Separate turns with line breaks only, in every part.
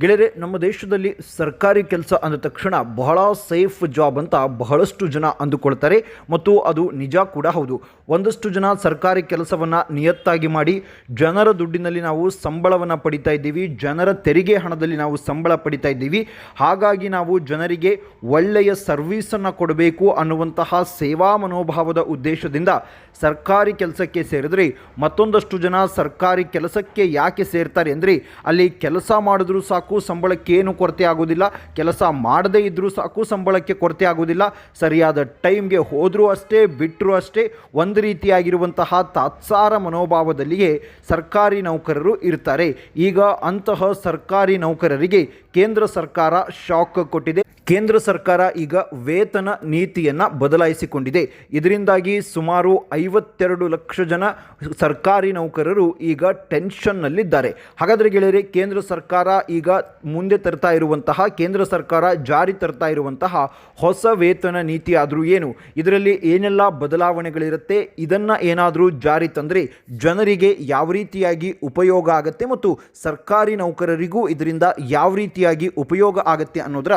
ಗೆಳೆಯರೆ, ನಮ್ಮ ದೇಶದಲ್ಲಿ ಸರ್ಕಾರಿ ಕೆಲಸ ಅಂದ ತಕ್ಷಣ ಬಹಳ ಸೇಫ್ ಜಾಬ್ ಅಂತ ಬಹಳಷ್ಟು ಜನ ಅಂದುಕೊಳ್ತಾರೆ ಮತ್ತು ಅದು ನಿಜ ಕೂಡ ಹೌದು. ಒಂದಷ್ಟು ಜನ ಸರ್ಕಾರಿ ಕೆಲಸವನ್ನು ನಿಯತ್ತಾಗಿ ಮಾಡಿ, ಜನರ ದುಡ್ಡಿನಲ್ಲಿ ನಾವು ಸಂಬಳವನ್ನು ಪಡಿತಾ ಇದ್ದೀವಿ, ಜನರ ತೆರಿಗೆ ಹಣದಲ್ಲಿ ನಾವು ಸಂಬಳ ಪಡಿತಾ ಇದ್ದೀವಿ, ಹಾಗಾಗಿ ನಾವು ಜನರಿಗೆ ಒಳ್ಳೆಯ ಸರ್ವೀಸನ್ನು ಕೊಡಬೇಕು ಅನ್ನುವಂತಹ ಸೇವಾ ಮನೋಭಾವದ ಉದ್ದೇಶದಿಂದ ಸರ್ಕಾರಿ ಕೆಲಸಕ್ಕೆ ಸೇರಿದ್ರೆ, ಮತ್ತೊಂದಷ್ಟು ಜನ ಸರ್ಕಾರಿ ಕೆಲಸಕ್ಕೆ ಯಾಕೆ ಸೇರ್ತಾರೆ ಅಂದರೆ, ಅಲ್ಲಿ ಕೆಲಸ ಮಾಡಿದ್ರೂ ಸಾಕು ಸಂಬಳಕ್ಕೆ ಏನು ಕೊರತೆ ಆಗೋದಿಲ್ಲ. ಕೆಲಸ ಮಾಡದೇ ಇದ್ದರೂ ಸಾಕು, ಸಂಬಳಕ್ಕೆ ಕೊರತೆ ಆಗೋದಿಲ್ಲ. ಸರಿಯಾದ ಟೈಮ್ಗೆ ಹೋದರೂ ಅಷ್ಟೇ ಬಿಟ್ಟರೂ ಅಷ್ಟೇ, ಒಂದು ರೀತಿಯಾಗಿರುವಂತಹ ತಾತ್ಸಾರ ಮನೋಭಾವದಲ್ಲಿಯೇ ಸರ್ಕಾರಿ ನೌಕರರು ಇರ್ತಾರೆ. ಈಗ ಅಂತಹ ಸರ್ಕಾರಿ ನೌಕರರಿಗೆ ಕೇಂದ್ರ ಸರ್ಕಾರ ಶಾಕ್ ಕೊಟ್ಟಿದೆ. ಕೇಂದ್ರ ಸರ್ಕಾರ ಈಗ ವೇತನ ನೀತಿಯನ್ನು ಬದಲಾಯಿಸಿಕೊಂಡಿದೆ. ಇದರಿಂದಾಗಿ ಸುಮಾರು ಐವತ್ತೆರಡು ಲಕ್ಷ ಜನ ಸರ್ಕಾರಿ ನೌಕರರು ಈಗ ಟೆನ್ಷನ್ನಲ್ಲಿದ್ದಾರೆ. ಹಾಗಾದರೆ ಗೆಳೆಯರೆ, ಕೇಂದ್ರ ಸರ್ಕಾರ ಈಗ ಮುಂದೆ ತರ್ತಾ ಇರುವಂತಹ, ಕೇಂದ್ರ ಸರ್ಕಾರ ಜಾರಿ ತರ್ತಾ ಇರುವಂತಹ ಹೊಸ ವೇತನ ನೀತಿ ಆದರೂ ಏನು? ಇದರಲ್ಲಿ ಏನೆಲ್ಲ ಬದಲಾವಣೆಗಳಿರುತ್ತೆ? ಇದನ್ನು ಏನಾದರೂ ಜಾರಿ ತಂದರೆ ಜನರಿಗೆ ಯಾವ ರೀತಿಯಾಗಿ ಉಪಯೋಗ ಆಗುತ್ತೆ ಮತ್ತು ಸರ್ಕಾರಿ ನೌಕರರಿಗೂ ಇದರಿಂದ ಯಾವ ರೀತಿಯಾಗಿ ಉಪಯೋಗ ಆಗುತ್ತೆ ಅನ್ನೋದರ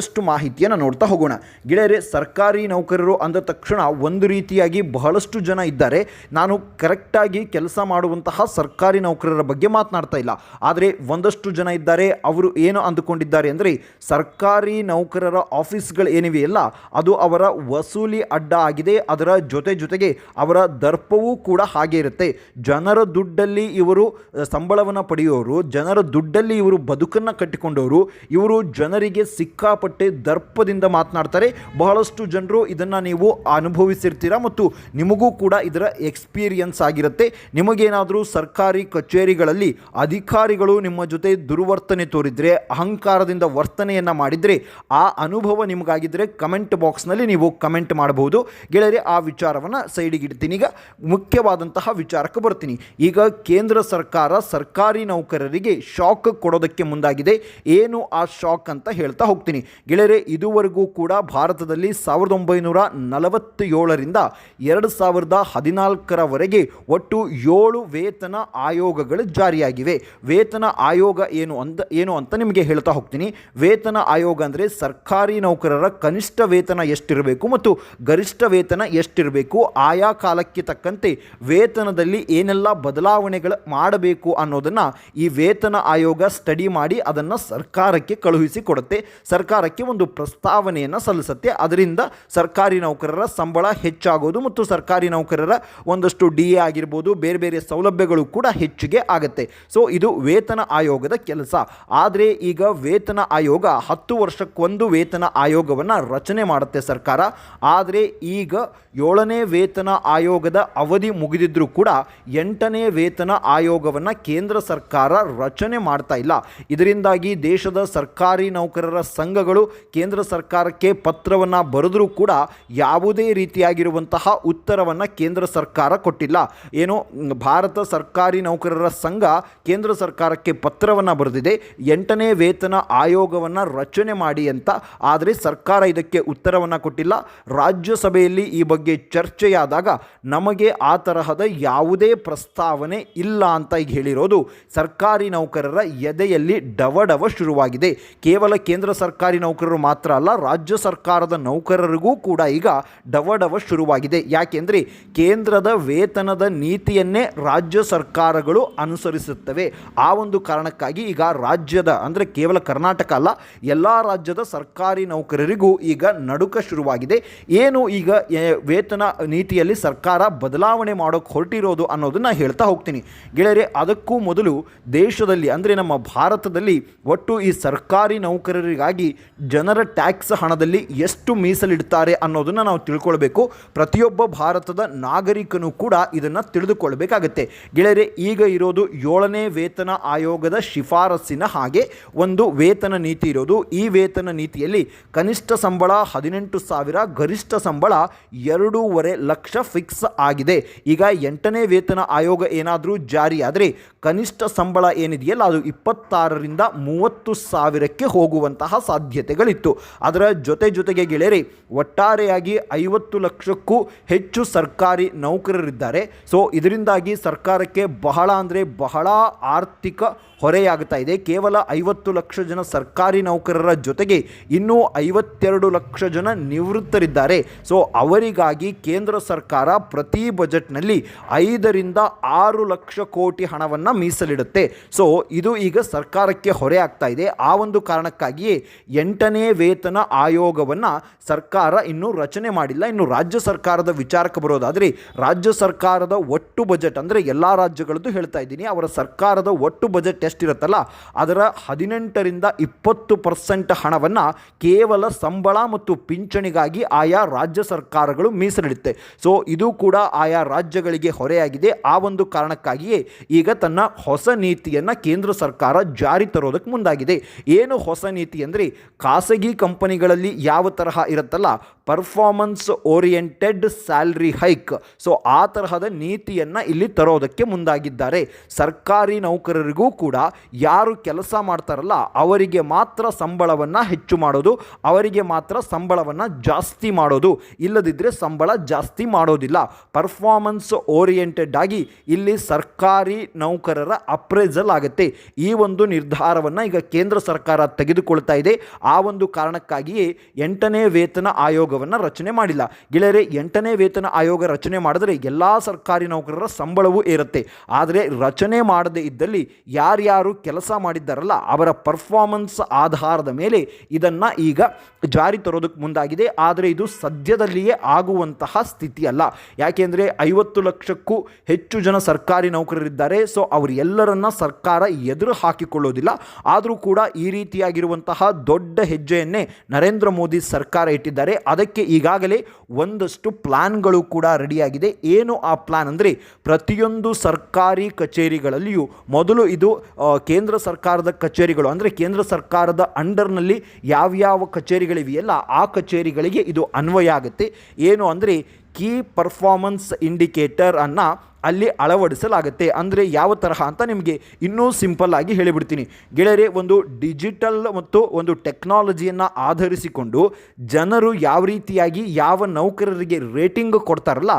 ಒಂದಷ್ಟು ಮಾಹಿತಿಯನ್ನು ನೋಡ್ತಾ ಹೋಗೋಣ. ಗೆಳೆಯರೆ, ಸರ್ಕಾರಿ ನೌಕರರು ಅಂದ ತಕ್ಷಣ ಒಂದು ರೀತಿಯಾಗಿ ಬಹಳಷ್ಟು ಜನ ಇದ್ದಾರೆ. ನಾನು ಕರೆಕ್ಟಾಗಿ ಕೆಲಸ ಮಾಡುವಂತಹ ಸರ್ಕಾರಿ ನೌಕರರ ಬಗ್ಗೆ ಮಾತನಾಡ್ತಾ ಇಲ್ಲ. ಆದರೆ ಒಂದಷ್ಟು ಜನ ಇದ್ದಾರೆ. ಅವರು ಏನು ಅಂದುಕೊಂಡಿದ್ದಾರೆ ಅಂದರೆ, ಸರ್ಕಾರಿ ನೌಕರರ ಆಫೀಸ್ಗಳು ಏನಿವೆಯಲ್ಲ ಅದು ಅವರ ವಸೂಲಿ ಅಡ್ಡ ಆಗಿದೆ. ಅದರ ಜೊತೆ ಜೊತೆಗೆ ಅವರ ದರ್ಪವೂ ಕೂಡ ಹಾಗೆ ಇರುತ್ತೆ. ಜನರ ದುಡ್ಡಲ್ಲಿ ಇವರು ಸಂಬಳವನ್ನು ಪಡೆಯೋರು, ಜನರ ದುಡ್ಡಲ್ಲಿ ಇವರು ಬದುಕನ್ನು ಕಟ್ಟಿಕೊಂಡವರು ಇವರು ಜನರಿಗೆ ಸಿಕ್ಕಾಪಟ್ಟೆ ದರ್ಪದಿಂದ ಮಾತನಾಡ್ತಾರೆ. ಬಹಳಷ್ಟು ಜನರು ಇದನ್ನು ನೀವು ಅನುಭವಿಸಿರ್ತೀರ ಮತ್ತು ನಿಮಗೂ ಕೂಡ ಇದರ ಎಕ್ಸ್ಪೀರಿಯನ್ಸ್ ಆಗಿರುತ್ತೆ. ನಿಮಗೇನಾದರೂ ಸರ್ಕಾರಿ ಕಚೇರಿಗಳಲ್ಲಿ ಅಧಿಕಾರಿಗಳು ನಿಮ್ಮ ಜೊತೆ ದುರ್ವರ್ತನೆ ತೋರಿದರೆ, ಅಹಂಕಾರದಿಂದ ವರ್ತನೆಯನ್ನು ಮಾಡಿದರೆ, ಆ ಅನುಭವ ನಿಮಗಾಗಿದ್ದರೆ ಕಮೆಂಟ್ ಬಾಕ್ಸ್ನಲ್ಲಿ ನೀವು ಕಮೆಂಟ್ ಮಾಡಬಹುದು. ಗೆಳೆಯರೆ, ಆ ವಿಚಾರವನ್ನು ಸೈಡಿಗೆ ಇಡ್ತೀನಿ. ಈಗ ಮುಖ್ಯವಾದಂತಹ ವಿಚಾರಕ್ಕೆ ಬರ್ತೀನಿ. ಈಗ ಕೇಂದ್ರ ಸರ್ಕಾರ ಸರ್ಕಾರಿ ನೌಕರರಿಗೆ ಶಾಕ್ ಕೊಡೋದಕ್ಕೆ ಮುಂದಾಗಿದೆ. ಏನು ಆ ಶಾಕ್ ಅಂತ ಹೇಳ್ತಾ ಹೋಗ್ತೀನಿ. ಗೆಳೆಯರೆ, ಇದುವರೆಗೂ ಕೂಡ ಭಾರತದಲ್ಲಿ ಸಾವಿರದ ಒಂಬೈನೂರ ನಲವತ್ತೇಳರಿಂದ ಎರಡು ಸಾವಿರದ ಹದಿನಾಲ್ಕರವರೆಗೆ ಒಟ್ಟು ಏಳು ವೇತನ ಆಯೋಗಗಳು ಜಾರಿಯಾಗಿವೆ. ವೇತನ ಆಯೋಗ ಏನು ಅಂತ ಏನು ಅಂತ ನಿಮಗೆ ಹೇಳ್ತಾ ಹೋಗ್ತೀನಿ. ವೇತನ ಆಯೋಗ ಅಂದರೆ ಸರ್ಕಾರಿ ನೌಕರರ ಕನಿಷ್ಠ ವೇತನ ಎಷ್ಟಿರಬೇಕು ಮತ್ತು ಗರಿಷ್ಠ ವೇತನ ಎಷ್ಟಿರಬೇಕು, ಆಯಾ ಕಾಲಕ್ಕೆ ತಕ್ಕಂತೆ ವೇತನದಲ್ಲಿ ಏನೆಲ್ಲ ಬದಲಾವಣೆಗಳು ಮಾಡಬೇಕು ಅನ್ನೋದನ್ನು ಈ ವೇತನ ಆಯೋಗ ಸ್ಟಡಿ ಮಾಡಿ ಅದನ್ನು ಸರ್ಕಾರಕ್ಕೆ ಕಳುಹಿಸಿ ಕೊಡುತ್ತೆ. ಸರ್ಕಾರಕ್ಕೆ ಒಂದು ಪ್ರಸ್ತಾವನೆಯನ್ನು ಸಲ್ಲಿಸುತ್ತೆ. ಅದರಿಂದ ಸರ್ಕಾರಿ ನೌಕರರ ಸಂಬಳ ಹೆಚ್ಚಾಗೋದು ಮತ್ತು ಸರ್ಕಾರಿ ನೌಕರರ ಒಂದಷ್ಟು ಡಿ ಎ ಆಗಿರ್ಬೋದು, ಬೇರೆ ಬೇರೆ ಸೌಲಭ್ಯಗಳು ಕೂಡ ಹೆಚ್ಚಿಗೆ ಆಗುತ್ತೆ. ಸೊ ಇದು ವೇತನ ಆಯೋಗದ ಕೆಲಸ. ಆದರೆ ಈಗ ವೇತನ ಆಯೋಗ ಹತ್ತು ವರ್ಷಕ್ಕೊಂದು ವೇತನ ಆಯೋಗವನ್ನು ರಚನೆ ಮಾಡುತ್ತೆ ಸರ್ಕಾರ. ಆದರೆ ಈಗ ಏಳನೇ ವೇತನ ಆಯೋಗದ ಅವಧಿ ಮುಗಿದಿದ್ರೂ ಕೂಡ ಎಂಟನೇ ವೇತನ ಆಯೋಗವನ್ನು ಕೇಂದ್ರ ಸರ್ಕಾರ ರಚನೆ ಮಾಡ್ತಾ ಇಲ್ಲ. ಇದರಿಂದಾಗಿ ದೇಶದ ಸರ್ಕಾರಿ ನೌಕರರ ಸಂಘಗಳು ಕೇಂದ್ರ ಸರ್ಕಾರಕ್ಕೆ ಪತ್ರವನ್ನು ಬರೆದರೂ ಕೂಡ ಯಾವುದೇ ರೀತಿಯಾಗಿರುವಂತಹ ಉತ್ತರವನ್ನು ಕೇಂದ್ರ ಸರ್ಕಾರ ಕೊಟ್ಟಿಲ್ಲ. ಏನು, ಭಾರತ ಸರ್ಕಾರಿ ನೌಕರರ ಸಂಘ ಕೇಂದ್ರ ಸರ್ಕಾರಕ್ಕೆ ಪತ್ರವನ್ನು ಬರೆದಿದೆ. ಎಂಟನೇ ವೇತನ ಆಯೋಗವನ್ನು ರಚನೆ ಮಾಡಿ ಅಂತ. ಆದರೆ ಸರ್ಕಾರ ಇದಕ್ಕೆ ಉತ್ತರವನ್ನು ಕೊಟ್ಟಿಲ್ಲ. ರಾಜ್ಯಸಭೆಯಲ್ಲಿ ಈ ಬಗ್ಗೆ ಚರ್ಚೆಯಾದಾಗ ನಮಗೆ ಆ ತರಹದ ಯಾವುದೇ ಪ್ರಸ್ತಾವನೆ ಇಲ್ಲ ಅಂತ ಈಗ ಹೇಳಿರೋದು. ಸರ್ಕಾರಿ ನೌಕರರ ಎದೆಯಲ್ಲಿ ಡವಡವ ಶುರುವಾಗಿದೆ. ಕೇವಲ ಕೇಂದ್ರ ಸರ್ಕಾರಿ ಮಾತ್ರ ಅಲ್ಲ, ರಾಜ್ಯ ಸರ್ಕಾರದ ನೌಕರರಿಗೂ ಕೂಡ ಈಗ ಡವಡವ ಶುರುವಾಗಿದೆ. ಯಾಕೆಂದರೆ ಕೇಂದ್ರದ ವೇತನದ ನೀತಿಯನ್ನೇ ರಾಜ್ಯ ಸರ್ಕಾರಗಳು ಅನುಸರಿಸುತ್ತವೆ. ಆ ಒಂದು ಕಾರಣಕ್ಕಾಗಿ ಈಗ ರಾಜ್ಯದ, ಅಂದರೆ ಕೇವಲ ಕರ್ನಾಟಕ ಅಲ್ಲ, ಎಲ್ಲ ರಾಜ್ಯದ ಸರ್ಕಾರಿ ನೌಕರರಿಗೂ ಈಗ ನಡುಕ ಶುರುವಾಗಿದೆ. ಏನು ಈಗ ವೇತನ ನೀತಿಯಲ್ಲಿ ಸರ್ಕಾರ ಬದಲಾವಣೆ ಮಾಡೋಕ್ಕೆ ಹೊರಟಿರೋದು ಅನ್ನೋದನ್ನು ಹೇಳ್ತಾ ಹೋಗ್ತೀನಿ. ಗೆಳೆಯರೆ, ಅದಕ್ಕೂ ಮೊದಲು ದೇಶದಲ್ಲಿ, ಅಂದರೆ ನಮ್ಮ ಭಾರತದಲ್ಲಿ ಒಟ್ಟು ಈ ಸರ್ಕಾರಿ ನೌಕರರಿಗಾಗಿ ಜನರ ಟ್ಯಾಕ್ಸ್ ಹಣದಲ್ಲಿ ಎಷ್ಟು ಮೀಸಲಿಡ್ತಾರೆ ಅನ್ನೋದನ್ನು ನಾವು ತಿಳ್ಕೊಳ್ಬೇಕು. ಪ್ರತಿಯೊಬ್ಬ ಭಾರತದ ನಾಗರಿಕನು ಕೂಡ ಇದನ್ನು ತಿಳಿದುಕೊಳ್ಬೇಕಾಗತ್ತೆ. ಗೆಳೆಯರೆ, ಈಗ ಇರೋದು ಏಳನೇ ವೇತನ ಆಯೋಗದ ಶಿಫಾರಸ್ಸಿನ ಹಾಗೆ ಒಂದು ವೇತನ ನೀತಿ ಇರೋದು. ಈ ವೇತನ ನೀತಿಯಲ್ಲಿ ಕನಿಷ್ಠ ಸಂಬಳ ಹದಿನೆಂಟು ಸಾವಿರ, ಗರಿಷ್ಠ ಸಂಬಳ ಎರಡೂವರೆ ಲಕ್ಷ ಫಿಕ್ಸ್ ಆಗಿದೆ. ಈಗ ಎಂಟನೇ ವೇತನ ಆಯೋಗ ಏನಾದರೂ ಜಾರಿಯಾದರೆ ಕನಿಷ್ಠ ಸಂಬಳ ಏನಿದೆಯಲ್ಲ ಅದು ಇಪ್ಪತ್ತಾರರಿಂದ ಮೂವತ್ತು ಸಾವಿರಕ್ಕೆ ಹೋಗುವಂತಹ ಸಾಧ್ಯತೆ. ಸಾಧ್ಯತೆಗಳಿತ್ತು ಅದರ ಜೊತೆ ಜೊತೆಗೆ ಗೆಳೆಯರಿ, ಒಟ್ಟಾರೆಯಾಗಿ ಐವತ್ತು ಲಕ್ಷಕ್ಕೂ ಹೆಚ್ಚು ಸರ್ಕಾರಿ ನೌಕರರಿದ್ದಾರೆ. ಸೊ, ಇದರಿಂದಾಗಿ ಸರ್ಕಾರಕ್ಕೆ ಬಹಳ ಅಂದರೆ ಬಹಳ ಆರ್ಥಿಕ ಹೊರೆಯಾಗ್ತಾ ಇದೆ. ಕೇವಲ ಐವತ್ತು ಲಕ್ಷ ಜನ ಸರ್ಕಾರಿ ನೌಕರರ ಜೊತೆಗೆ ಇನ್ನೂ ಐವತ್ತೆರಡು ಲಕ್ಷ ಜನ ನಿವೃತ್ತರಿದ್ದಾರೆ. ಸೊ, ಅವರಿಗಾಗಿ ಕೇಂದ್ರ ಸರ್ಕಾರ ಪ್ರತಿ ಬಜೆಟ್ನಲ್ಲಿ ಐದರಿಂದ ಆರು ಲಕ್ಷ ಕೋಟಿ ಹಣವನ್ನು ಮೀಸಲಿಡುತ್ತೆ. ಸೊ, ಇದು ಈಗ ಸರ್ಕಾರಕ್ಕೆ ಹೊರೆ ಆಗ್ತಾ ಇದೆ. ಆ ಒಂದು ಕಾರಣಕ್ಕಾಗಿಯೇ ಎಂಟನೇ ವೇತನ ಆಯೋಗವನ್ನು ಸರ್ಕಾರ ಇನ್ನೂ ರಚನೆ ಮಾಡಿಲ್ಲ. ಇನ್ನು ರಾಜ್ಯ ಸರ್ಕಾರದ ವಿಚಾರಕ್ಕೆ ಬರೋದಾದರೆ, ರಾಜ್ಯ ಸರ್ಕಾರದ ಒಟ್ಟು ಬಜೆಟ್ ಅಂದರೆ ಎಲ್ಲ ರಾಜ್ಯಗಳದ್ದು ಹೇಳ್ತಾ ಇದ್ದೀನಿ. ಅವರ ಸರ್ಕಾರದ ಒಟ್ಟು ಬಜೆಟ್ ಎಷ್ಟಿರುತ್ತಲ್ಲ, ಅದರ ಹದಿನೆಂಟರಿಂದ ಇಪ್ಪತ್ತು ಪರ್ಸೆಂಟ್ ಹಣವನ್ನು ಕೇವಲ ಸಂಬಳ ಮತ್ತು ಪಿಂಚಣಿಗಾಗಿ ಆಯಾ ರಾಜ್ಯ ಸರ್ಕಾರಗಳು ಮೀಸಲಿಡುತ್ತೆ. ಸೊ ಇದು ಕೂಡ ಆಯಾ ರಾಜ್ಯಗಳಿಗೆ ಹೊರೆಯಾಗಿದೆ. ಆ ಒಂದು ಕಾರಣಕ್ಕಾಗಿಯೇ ಈಗ ತನ್ನ ಹೊಸ ನೀತಿಯನ್ನು ಕೇಂದ್ರ ಸರ್ಕಾರ ಜಾರಿ ತರೋದಕ್ಕೆ ಮುಂದಾಗಿದೆ. ಏನು ಹೊಸ ನೀತಿ ಅಂದರೆ ಖಾಸಗಿ ಕಂಪನಿಗಳಲ್ಲಿ ಯಾವ ತರಹ ಇರುತ್ತಲ್ಲ? Performance oriented salary hike so ಆ ತರಹದ ನೀತಿಯನ್ನು ಇಲ್ಲಿ ತರೋದಕ್ಕೆ ಮುಂದಾಗಿದ್ದಾರೆ. ಸರ್ಕಾರಿ ನೌಕರರಿಗೂ ಕೂಡ ಯಾರು ಕೆಲಸ ಮಾಡ್ತಾರಲ್ಲ, ಅವರಿಗೆ ಮಾತ್ರ ಸಂಬಳವನ್ನು ಹೆಚ್ಚು ಮಾಡೋದು, ಅವರಿಗೆ ಮಾತ್ರ ಸಂಬಳವನ್ನು ಜಾಸ್ತಿ ಮಾಡೋದು. ಇಲ್ಲದಿದ್ದರೆ ಸಂಬಳ ಜಾಸ್ತಿ ಮಾಡೋದಿಲ್ಲ. ಪರ್ಫಾರ್ಮೆನ್ಸ್ ಓರಿಯೆಂಟೆಡ್ ಆಗಿ ಇಲ್ಲಿ ಸರ್ಕಾರಿ ನೌಕರರ ಅಪ್ರೈಸಲ್ ಆಗುತ್ತೆ. ಈ ಒಂದು ನಿರ್ಧಾರವನ್ನು ಈಗ ಕೇಂದ್ರ ಸರ್ಕಾರ ತೆಗೆದುಕೊಳ್ತಾ ಇದೆ. ಆ ಒಂದು ಕಾರಣಕ್ಕಾಗಿಯೇ ಎಂಟನೇ ವೇತನ ಆಯೋಗವನ್ನು ರಚನೆ ಮಾಡಿಲ್ಲ. ಗೆಳೆಯರೆ, ಎಂಟನೇ ವೇತನ ಆಯೋಗ ರಚನೆ ಮಾಡಿದರೆ ಎಲ್ಲ ಸರ್ಕಾರಿ ನೌಕರರ ಸಂಬಳವೂ ಏರುತ್ತೆ. ಆದರೆ ರಚನೆ ಮಾಡದೇ ಇದ್ದಲ್ಲಿ ಯಾರ್ಯಾರು ಕೆಲಸ ಮಾಡಿದ್ದಾರಲ್ಲ, ಅವರ ಪರ್ಫಾರ್ಮೆನ್ಸ್ ಆಧಾರದ ಮೇಲೆ ಇದನ್ನು ಈಗ ಜಾರಿ ತರೋದಕ್ಕೆ ಮುಂದಾಗಿದೆ. ಆದರೆ ಇದು ಸದ್ಯದಲ್ಲಿಯೇ ಆಗುವಂತಹ ಸ್ಥಿತಿ ಅಲ್ಲ. ಯಾಕೆಂದರೆ ಐವತ್ತು ಲಕ್ಷಕ್ಕೂ ಹೆಚ್ಚು ಜನ ಸರ್ಕಾರಿ ನೌಕರರಿದ್ದಾರೆ. ಸೊ ಅವರೆಲ್ಲರನ್ನ ಸರ್ಕಾರ ಎದುರು ಹಾಕಿಕೊಳ್ಳೋದಿಲ್ಲ. ಆದರೂ ಕೂಡ ಈ ರೀತಿಯಾಗಿರುವಂತಹ ದೊಡ್ಡ ಹೆಜ್ಜೆಯನ್ನೇ ನರೇಂದ್ರ ಮೋದಿ ಸರ್ಕಾರ ಇಟ್ಟಿದ್ದಾರೆ. ಅದಕ್ಕೆ ಈಗಾಗಲೇ ಒಂದಷ್ಟು ಪ್ಲಾನ್ಗಳು ಕೂಡ ರೆಡಿಯಾಗಿದೆ. ಏನು ಆ ಪ್ಲಾನ್ ಅಂದರೆ ಪ್ರತಿಯೊಂದು ಸರ್ಕಾರಿ ಕಚೇರಿಗಳಲ್ಲಿಯೂ ಮೊದಲು ಇದು ಕೇಂದ್ರ ಸರ್ಕಾರದ ಕಚೇರಿಗಳು ಅಂದರೆ ಕೇಂದ್ರ ಸರ್ಕಾರದ ಅಂಡರ್ನಲ್ಲಿ ಯಾವ್ಯಾವ ಕಚೇರಿಗಳಿವೆಯಲ್ಲ ಆ ಕಚೇರಿಗಳಿಗೆ ಇದು ಅನ್ವಯ ಆಗುತ್ತೆ. ಏನು ಅಂದರೆ ಕೀ ಪರ್ಫಾರ್ಮೆನ್ಸ್ ಇಂಡಿಕೇಟರ್ ಅನ್ನು ಅಲ್ಲಿ ಅಳವಡಿಸಲಾಗುತ್ತೆ. ಅಂದರೆ ಯಾವ ತರಹ ಅಂತ ನಿಮಗೆ ಇನ್ನೂ ಸಿಂಪಲ್ ಆಗಿ ಹೇಳಿಬಿಡ್ತೀನಿ. ಗೆಳೆಯರೆ, ಒಂದು ಡಿಜಿಟಲ್ ಮತ್ತು ಒಂದು ಟೆಕ್ನಾಲಜಿಯನ್ನು ಆಧರಿಸಿಕೊಂಡು ಜನರು ಯಾವ ರೀತಿಯಾಗಿ ಯಾವ ನೌಕರರಿಗೆ ರೇಟಿಂಗ್ ಕೊಡ್ತಾರಲ್ಲ,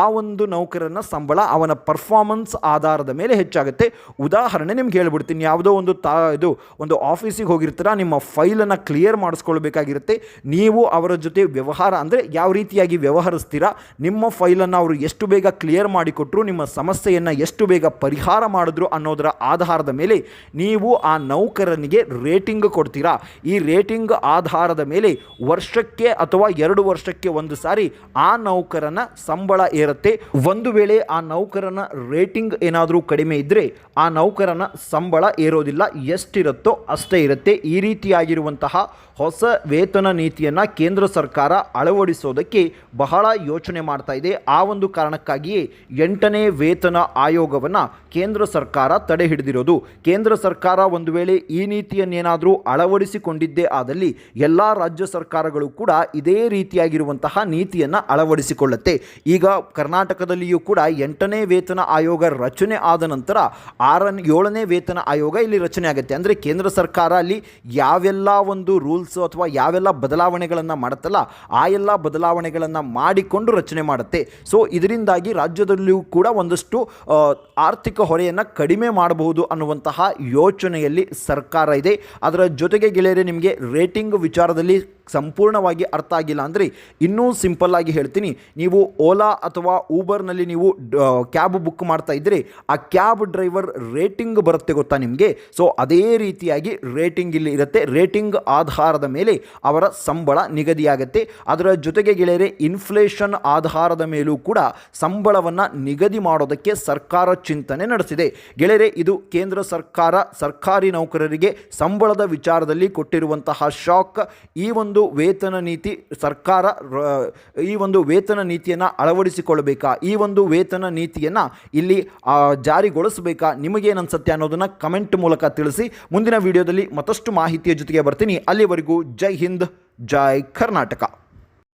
ಆ ಒಂದು ನೌಕರನ ಸಂಬಳ ಅವನ ಪರ್ಫಾರ್ಮೆನ್ಸ್ ಆಧಾರದ ಮೇಲೆ ಹೆಚ್ಚಾಗುತ್ತೆ. ಉದಾಹರಣೆ ನಿಮ್ಗೆ ಹೇಳ್ಬಿಡ್ತೀನಿ. ಯಾವುದೋ ಒಂದು ತಾ, ಇದು ಒಂದು ಆಫೀಸಿಗೆ ಹೋಗಿರ್ತೀರ, ನಿಮ್ಮ ಫೈಲನ್ನು ಕ್ಲಿಯರ್ ಮಾಡಿಸ್ಕೊಳ್ಬೇಕಾಗಿರುತ್ತೆ. ನೀವು ಅವರ ಜೊತೆ ವ್ಯವಹಾರ ಅಂದರೆ ಯಾವ ರೀತಿಯಾಗಿ ವ್ಯವಹರಿಸ್ತೀರಾ, ನಿಮ್ಮ ಫೈಲನ್ನು ಅವರು ಎಷ್ಟು ಬೇಗ ಕ್ಲಿಯರ್ ಮಾಡಿಕೊಟ್ರು ನಿಮ್ಮ ಸಮಸ್ಯೆಯನ್ನು ಎಷ್ಟು ಬೇಗ ಪರಿಹಾರ ಮಾಡಿದ್ರು ಅನ್ನೋದರ ಆಧಾರದ ಮೇಲೆ ನೀವು ಆ ನೌಕರನಿಗೆ ರೇಟಿಂಗ್ ಕೊಡ್ತೀರಾ? ಈ ರೇಟಿಂಗ್ ಆಧಾರದ ಮೇಲೆ ವರ್ಷಕ್ಕೆ ಅಥವಾ ಎರಡು ವರ್ಷಕ್ಕೆ ಒಂದು ಸಾರಿ ಆ ನೌಕರನ ಸಂಬಳ ಏರುತ್ತೆ. ಒಂದು ವೇಳೆ ಆ ನೌಕರನ ರೇಟಿಂಗ್ ಏನಾದರೂ ಕಡಿಮೆ ಇದ್ದರೆ ಆ ನೌಕರನ ಸಂಬಳ ಏರೋದಿಲ್ಲ. ಎಷ್ಟಿರುತ್ತೋ ಅಷ್ಟೇ ಇರುತ್ತೆ. ಈ ರೀತಿಯಾಗಿರುವಂತಹ ಹೊಸ ವೇತನ ನೀತಿಯನ್ನು ಕೇಂದ್ರ ಸರ್ಕಾರ ಅಳವಡಿಸೋದಕ್ಕೆ ಬಹಳ ಯೋಚನೆ ಮಾಡ್ತಾ ಇದೆ. ಆ ಒಂದು ಕಾರಣಕ್ಕಾಗಿಯೇ ಎಂಟನೇ ವೇತನ ಆಯೋಗವನ್ನು ಕೇಂದ್ರ ಸರ್ಕಾರ ತಡೆ ಹಿಡಿದಿರೋದು. ಕೇಂದ್ರ ಸರ್ಕಾರ ಒಂದು ವೇಳೆ ಈ ನೀತಿಯನ್ನೇನಾದರೂ ಅಳವಡಿಸಿಕೊಂಡಿದ್ದೇ ಆದಲ್ಲಿ ಎಲ್ಲ ರಾಜ್ಯ ಸರ್ಕಾರಗಳು ಕೂಡ ಇದೇ ರೀತಿಯಾಗಿರುವಂತಹ ನೀತಿಯನ್ನು ಅಳವಡಿಸಿಕೊಳ್ಳುತ್ತೆ. ಈಗ ಕರ್ನಾಟಕದಲ್ಲಿಯೂ ಕೂಡ ಎಂಟನೇ ವೇತನ ಆಯೋಗ ರಚನೆ ಆದ ನಂತರ ಆರನೇ, ಏಳನೇ ವೇತನ ಆಯೋಗ ಇಲ್ಲಿ ರಚನೆ ಆಗುತ್ತೆ. ಅಂದರೆ ಕೇಂದ್ರ ಸರ್ಕಾರ ಅಲ್ಲಿ ಯಾವೆಲ್ಲ ಒಂದು ರೂಲ್ಸು ಅಥವಾ ಯಾವೆಲ್ಲ ಬದಲಾವಣೆಗಳನ್ನು ಮಾಡುತ್ತಲ್ಲ, ಆ ಎಲ್ಲ ಬದಲಾವಣೆಗಳನ್ನು ಮಾಡಿಕೊಂಡು ರಚನೆ ಮಾಡುತ್ತೆ. ಸೊ ಇದರಿಂದಾಗಿ ರಾಜ್ಯದಲ್ಲಿಯೂ ಕೂಡ ಒಂದಷ್ಟು ಆರ್ಥಿಕ ಹೊರೆಯನ್ನು ಕಡಿಮೆ ಮಾಡಬಹುದು ಅನ್ನುವಂತಹ ಯೋಚನೆಯಲ್ಲಿ ಸರ್ಕಾರ ಇದೆ. ಅದರ ಜೊತೆಗೆ ಗೆಳೆಯರೆ, ನಿಮಗೆ ರೇಟಿಂಗ್ ವಿಚಾರದಲ್ಲಿ ಸಂಪೂರ್ಣವಾಗಿ ಅರ್ಥ ಆಗಿಲ್ಲ ಅಂದರೆ ಇನ್ನೂ ಸಿಂಪಲ್ ಆಗಿ ಹೇಳ್ತೀನಿ. ನೀವು ಓಲಾ ಅಥವಾ ಊಬರ್ನಲ್ಲಿ ನೀವು ಕ್ಯಾಬ್ ಬುಕ್ ಮಾಡ್ತಾ ಇದ್ದರೆ ಆ ಕ್ಯಾಬ್ ಡ್ರೈವರ್ ರೇಟಿಂಗ್ ಬರುತ್ತೆ ಗೊತ್ತಾ ನಿಮಗೆ? ಸೊ, ಅದೇ ರೀತಿಯಾಗಿ ರೇಟಿಂಗ್ ಇಲ್ಲಿ ಇರುತ್ತೆ. ರೇಟಿಂಗ್ ಆಧಾರದ ಮೇಲೆ ಅವರ ಸಂಬಳ ನಿಗದಿಯಾಗುತ್ತೆ. ಅದರ ಜೊತೆಗೆ ಗೆಳೆಯರೆ, ಇನ್ಫ್ಲೇಷನ್ ಆಧಾರದ ಮೇಲೂ ಕೂಡ ಸಂಬಳವನ್ನು ನಿಗದಿ ಮಾಡೋದಕ್ಕೆ ಸರ್ಕಾರ ಚಿಂತನೆ ನಡೆಸಿದೆ. ಗೆಳೆಯರೆ, ಇದು ಕೇಂದ್ರ ಸರ್ಕಾರ, ಸರ್ಕಾರಿ ನೌಕರರಿಗೆ ಸಂಬಳದ ವಿಚಾರದಲ್ಲಿ ಕೊಟ್ಟಿರುವಂತಹ ಶಾಕ್ ಈ ಒಂದು ವೇತನ ನೀತಿ ಸರ್ಕಾರ ಈ ಒಂದು ವೇತನ ನೀತಿಯನ್ನು ಅಳವಡಿಸಿಕೊಳ್ಳಬೇಕಾ? ಈ ಒಂದು ವೇತನ ನೀತಿಯನ್ನು ಇಲ್ಲಿ ಜಾರಿಗೊಳಿಸಬೇಕಾ? ಜಾರಿಗೊಳಿಸಬೇಕಾ ನಿಮಗೇನನ್ಸುತ್ತೆ ಅನ್ನೋದನ್ನು ಕಮೆಂಟ್ ಮೂಲಕ ತಿಳಿಸಿ. ಮುಂದಿನ ವಿಡಿಯೋದಲ್ಲಿ ಮತ್ತಷ್ಟು ಮಾಹಿತಿಯ ಜೊತೆಗೆ ಬರ್ತೀನಿ. ಅಲ್ಲಿವರೆಗೂ ಜೈ ಹಿಂದ್, ಜೈ ಕರ್ನಾಟಕ.